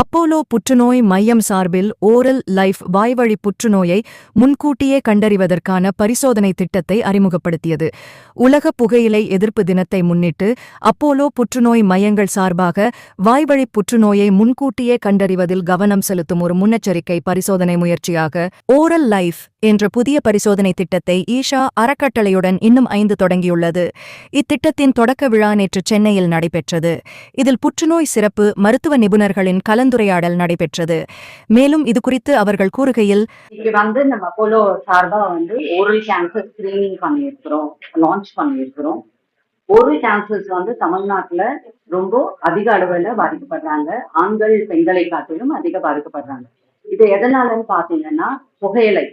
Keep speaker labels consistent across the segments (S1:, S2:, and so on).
S1: Apollo புற்றுநோய் மையம் சார்பில் ஓரல் லைஃப் வாய்வழி புற்றுநோயை முன்கூட்டியே கண்டறிவதற்கான பரிசோதனை திட்டத்தை அறிமுகப்படுத்தியது. உலக புகையிலை எதிர்ப்பு தினத்தை முன்னிட்டு அப்போலோ புற்றுநோய் மையங்கள் சார்பாக வாய்வழி புற்றுநோயை முன்கூட்டியே கண்டறிவதில் கவனம் செலுத்தும் ஒரு முன்னெச்சரிக்கை பரிசோதனை முயற்சியாக ஓரல் லைஃப் என்ற புதிய பரிசோதனை திட்டத்தை ஈஷா அறக்கட்டளையுடன் இன்னும் ஐந்து தொடங்கியுள்ளது. இத்திட்டத்தின் தொடக்க விழா நேற்று சென்னையில் நடைபெற்றது. இதில் புற்றுநோய் சிறப்பு மருத்துவ நிபுணர்களின் கலந்து கலந்துரையாடல் நடைபெற்றது. மேலும் இது குறித்து அவர்கள் கூறுகையில்
S2: இன்னைக்கு வந்து நம்ம அப்போலோ சார்பா வந்து ஓரல் கேன்சர் ஸ்கிரீனிங் பண்ணியிருக்கிறோம் லான்ச் பண்ணியிருக்கிறோம். ஓரல் கேன்சர்ஸ் வந்து தமிழ்நாட்டுல ரொம்ப அதிக அளவுல பாதிக்கப்படுறாங்க. ஆண்கள் பெண்களை காட்டிலும் அதிக பாதிக்கப்படுறாங்க. இது எதனாலன்னு பாத்தீங்கன்னா புகையிலை.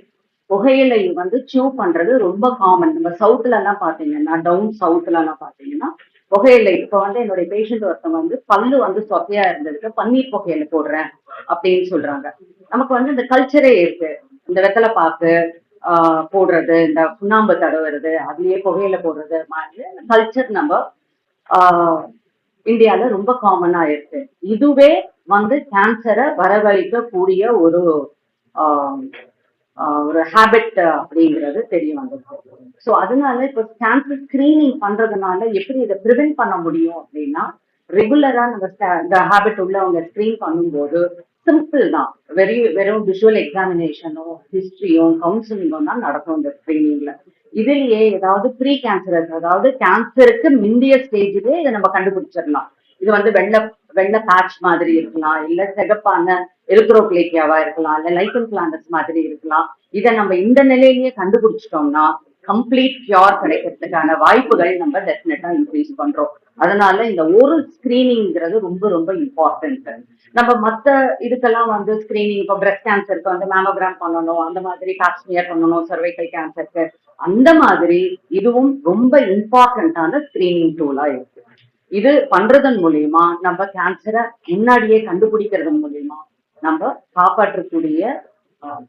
S2: புகையிலை வந்து சூ பண்றது ரொம்ப காமன் நம்ம சவுத்துல எல்லாம் பாத்தீங்கன்னா டவுன் சவுத்துல எல்லாம் பாத்தீங்கன்னா புகையிலை. இப்ப வந்து என்னுடைய பேஷண்ட் ஒருத்தவங்க வந்து பல்லு வந்து சொத்தையா இருந்ததுக்கு பன்னீர் புகையிலை போடுறேன் அப்படின்னு சொல்றாங்க. நமக்கு வந்து இந்த கல்ச்சரே இருக்கு. இந்த வெத்தலை பாக்கு ஆஹ் போடுறது இந்த சுண்ணாம்பு தடவுறது அதுலயே புகையில போடுறது மாதிரி கல்ச்சர் நம்ம ஆஹ் இந்தியால ரொம்ப காமனா இருக்கு. இதுவே வந்து கேன்சரை வரவழைக்கக்கூடிய ஒரு ஆஹ் ஒரு ஹேபிட் அப்படிங்கிறது தெரிய வந்திருக்கு ஸோ அதனால இப்போ கேன்சர் ஸ்கிரீனிங் பண்றதுனால எப்படி இதை ப்ரிவென்ட் பண்ண முடியும் அப்படின்னா ரெகுலரா நம்ம இந்த ஹேபிட் உள்ளவங்க ஸ்கிரீன் பண்ணும்போது சிம்பிள் தான். வெரி வெறும் விஷுவல் எக்ஸாமினேஷனும் ஹிஸ்டரியும் கவுன்சிலிங்கும் தான் நடக்கும் இந்த ஸ்கிரீனிங்ல இதுலயே ஏதாவது ப்ரீ கேன்சரஸ் அதாவது கேன்சருக்கு முந்தைய ஸ்டேஜிலே இதை நம்ம கண்டுபிடிச்சிடலாம். இது வந்து வெள்ளை வெள்ளை பேட்ச் மாதிரி இருக்கலாம். இல்ல சிகப்பான எரித்ரோபிளேக்கியாவா இருக்கலாம். இல்ல லைக்கன் பிளானஸ் மாதிரி இருக்கலாம். இதை நம்ம இந்த நிலையிலேயே கண்டுபிடிச்சிட்டோம்னா கம்ப்ளீட் கியூர் கிடைக்கிறதுக்கான வாய்ப்புகள் நம்ம டெஃபினட்டா இன்க்ரீஸ் பண்றோம். அதனால இந்த ஒரு ஸ்கிரீனிங்கிறது ரொம்ப ரொம்ப இம்பார்ட்டன்ட் நம்ம மத்த இதுக்கெல்லாம் வந்து ஸ்கிரீனிங் இப்போ பிரஸ்ட் கேன்சருக்கு வந்து மேமோகிராம் பண்ணணும். அந்த மாதிரி காப்ஸ்மியர் பண்ணணும். சர்வைக்கல் கேன்சருக்கு அந்த மாதிரி இதுவும் ரொம்ப இம்பார்ட்டன்டான ஸ்கிரீனிங் டூலா இருக்கு. இது பண்றதன் மூலியமா நம்ம கேன்சரை முன்னாடியே கண்டுபிடிக்கிறதன் மூலியமா நம்ம காப்பாற்றக்கூடிய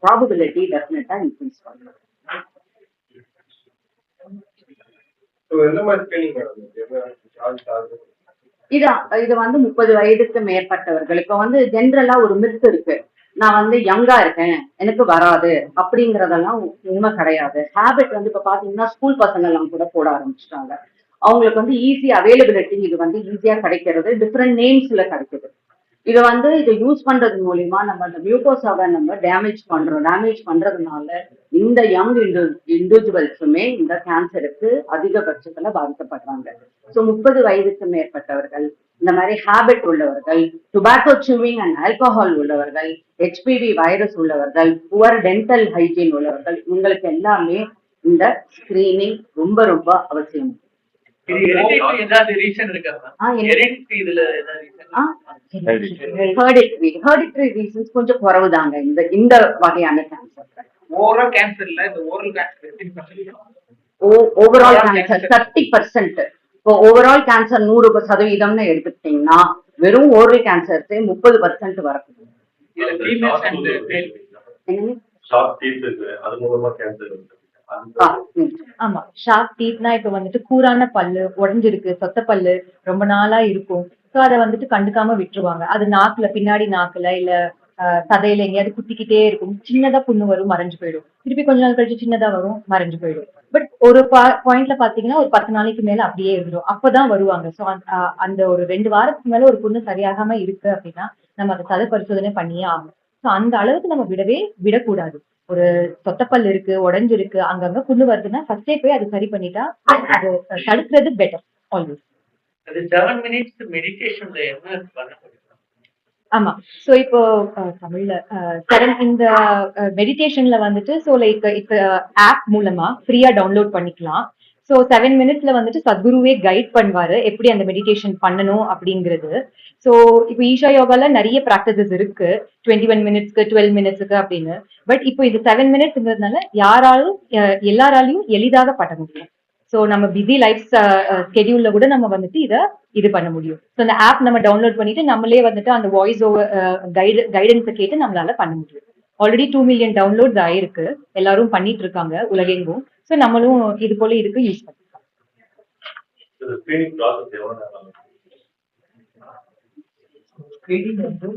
S2: ப்ராபபிலிட்டி டெஃபினட்டா இன்க்ரீஸ்
S3: சார்ஜ் ஆகுது?
S2: இது இது வந்து முப்பது வயதுக்கு மேற்பட்டவர்கள். இப்ப வந்து ஜென்ரலா ஒரு மித் இருக்கு. நான் வந்து யங்கா இருக்கேன் எனக்கு வராது அப்படிங்கறதெல்லாம் உண்மை கிடையாது. ஹேபிட் வந்து இப்ப பாத்தீங்கன்னா ஸ்கூல் பசங்க எல்லாம் கூட போட ஆரம்பிச்சிட்டாங்க. அவங்களுக்கு வந்து ஈஸி அவைலபிலிட்டி இது வந்து ஈஸியா கிடைக்கிறது. டிஃப்ரெண்ட் நேம்ஸ்ல கிடைக்குது. இதை வந்து இதை யூஸ் பண்றது மூலியமா நம்ம இந்த மியூகோசாவை நம்ம டேமேஜ் பண்றோம். டேமேஜ் பண்றதுனால இந்த யங் இண்டு இண்டிவிஜுவல்ஸுமே இந்த கேன்சருக்கு அதிகபட்சத்துல பாதிக்கப்படுறாங்க. ஸோ முப்பது வயதுக்கு மேற்பட்டவர்கள் இந்த மாதிரி ஹேபிட் உள்ளவர்கள் டுபாக்கோ சூவிங் அண்ட் ஆல்கஹால் உள்ளவர்கள் ஹெச்பிவி வைரஸ் உள்ளவர்கள் புவர் டென்டல் ஹைஜீன் உள்ளவர்கள் இவங்களுக்கு எல்லாமே இந்த ஸ்கிரீனிங் ரொம்ப ரொம்ப அவசியம். கொஞ்சம் குறவுதாங்க. இந்த இந்த வகையான கேன்சர்
S4: ஓரல் கேன்சர்ல இந்த oral cancer
S2: overall cancer thirty percent இப்போ ஓவரால் கேன்சர் நூறு சதவீதம்னு எடுத்துக்கிட்டீங்கன்னா வெறும் ஓரல் கேன்சர்ஸே முப்பது பர்சன்ட் வரக்கூடும்
S3: அது மூலமா கேன்சர்.
S5: ஆமா. ஷார்ப் டீத்னா இப்ப வந்துட்டு கூரான பல்லு உடைஞ்சிருக்கு சொத்த பல்லு ரொம்ப நாளா இருக்கும். சோ அத வந்துட்டு கண்டுக்காம விட்டுருவாங்க. அது நாக்குல பின்னாடி நாக்குல இல்ல ஆஹ், சதையில எங்கேயாவது குத்திக்கிட்டே இருக்கும். சின்னதா புண்ணு வரும் மறைஞ்சு போயிடும். திருப்பி கொஞ்ச நாள் கழிச்சு சின்னதா வரும் மறைஞ்சு போயிடும். பட் ஒரு பாயிண்ட்ல பாத்தீங்கன்னா ஒரு பத்து நாளைக்கு மேல அப்படியே இருந்துடும் அப்பதான் வருவாங்க. சோ அந்த ஒரு ரெண்டு வாரத்துக்கு மேல ஒரு புண்ணு சரியாகாம இருக்கு அப்படின்னா நம்ம அதை சதை பரிசோதனை பண்ணியே ஆகணும். சோ அந்த அளவுக்கு நம்ம விடவே விடக்கூடாது. ஒரு சொத்தப்பல் இருக்கு உடைஞ்சிருக்கு அங்கங்க புண்ணு வருதுன்னா ஃபர்ஸ்டே போய் அது சரி பண்ணிட்டா அது தடுக்கிறது பெட்டர் ஆல்வேஸ் ஆமா. சோ இப்போ தமிழ்ல செவன் இந்த மெடிடேஷன்ல வந்துட்டு சோ லைக் இப்ப ஆப் மூலமா ஃப்ரீயா டவுன்லோட் பண்ணிக்கலாம். ஸோ செவன் மினிட்ஸ்ல வந்துட்டு சத்குருவே கைட் பண்ணுவாரு. எப்படி அந்த மெடிடேஷன் பண்ணணும் அப்படிங்கிறது. ஸோ இப்போ ஈஷா யோகால நிறைய ப்ராக்டிசஸ் இருக்கு. டுவெண்ட்டி ஒன் மினிட்ஸ்க்கு டுவெல் மினிட்ஸ்க்கு அப்படின்னு. பட் இப்போ இது செவன் மினிட்ஸ்ங்கிறதுனால யாராலும் எல்லாராலையும் எளிதாக பண்ண முடியும். ஸோ நம்ம பிஸி லைஃப் ஸ்கெடியூல்ல கூட நம்ம வந்துட்டு இதை இது பண்ண முடியும். ஸோ அந்த ஆப் நம்ம டவுன்லோட் பண்ணிட்டு நம்மளே வந்துட்டு அந்த வாய்ஸ் ஓவர் கைடு கைடன்ஸை கேட்டு நம்மளால பண்ண முடியும். ஆல்ரெடி டூ மில்லியன் டவுன்லோட்ஸ் ஆயிருக்கு. எல்லாரும் பண்ணிட்டு இருக்காங்க உலகெங்கும். ஸோ நம்மளும் இது போல இதுக்கு யூஸ் பண்ணிக்கலாம்.
S3: ஸ்கிரீனிங்
S6: வந்து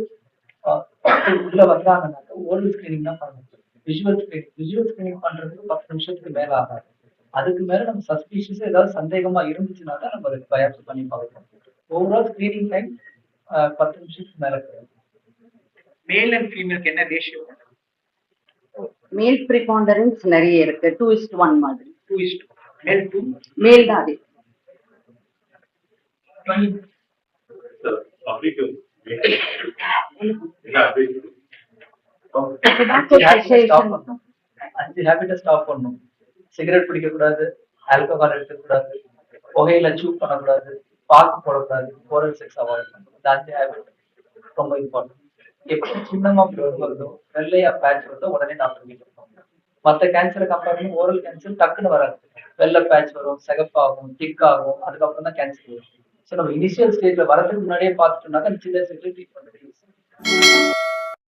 S6: உள்ள வந்தாங்கன்னாக்க ஓரல் ஸ்கிரீனிங் தான் பண்ணணும். விஷுவல் ஸ்கிரீனிங் விஷுவல் ஸ்கிரீனிங் பண்றதுக்கு பத்து நிமிஷத்துக்கு மேல ஆகாது. அதுக்கு மேல நம்ம சஸ்பீஷியஸ் ஏதாவது சந்தேகமா இருந்துச்சுன்னா தான் நம்ம அதுக்கு பயாப்சி பண்ணி பார்க்கணும் ஓவரால் ஸ்கிரீனிங் டைம் பத்து நிமிஷத்துக்கு மேல கிடையாது
S4: மேல் அண்ட் ஃபீமேலுக்கு என்ன ரேஷியோ
S2: மேல் ப்ரிகாண்டரன்ஸ் நிறைய இருக்கு. டூ இஸ்ட் ஒன் மாதிரி.
S4: Two is male two
S2: male தான் அதே.
S6: அஞ்சு ஹேபிட்டை ஸ்டாப் பண்ணணும் சிகரெட் பிடிக்க கூடாது ஆல்கஹால் எடுக்கக்கூடாது புகையில சூ பண்ணக்கூடாது பாக்கு போடக்கூடாது ஓரல் செக்ஸ் அவாய்ட் பண்ணணும். இந்த அஞ்சு ஹேபிட் ரொம்ப இம்பார்ட்டன்ட் எப்படி சின்னமா ப்ளூர் வருதோ வெள்ளையா பேட்ச் வருதோ உடனே டாக்டர் வீட்டுக்கு போகணும் மற்ற கேன்சரை கம்பேர் பண்ணி ஓரல் கேன்சர் டக்குன்னு வராது. வெள்ளை பேட்ச் வரும் சிகப்பாகும் திக் ஆகும் அதுக்கப்புறம் தான் கேன்சர் வரும். ஸோ நம்ம இனிஷியல் ஸ்டேஜ்ல வரதுக்கு முன்னாடியே பார்த்துட்டோம்னாக்கா சின்ன ஸ்டேஜ்ல ட்ரீட் பண்ணுறது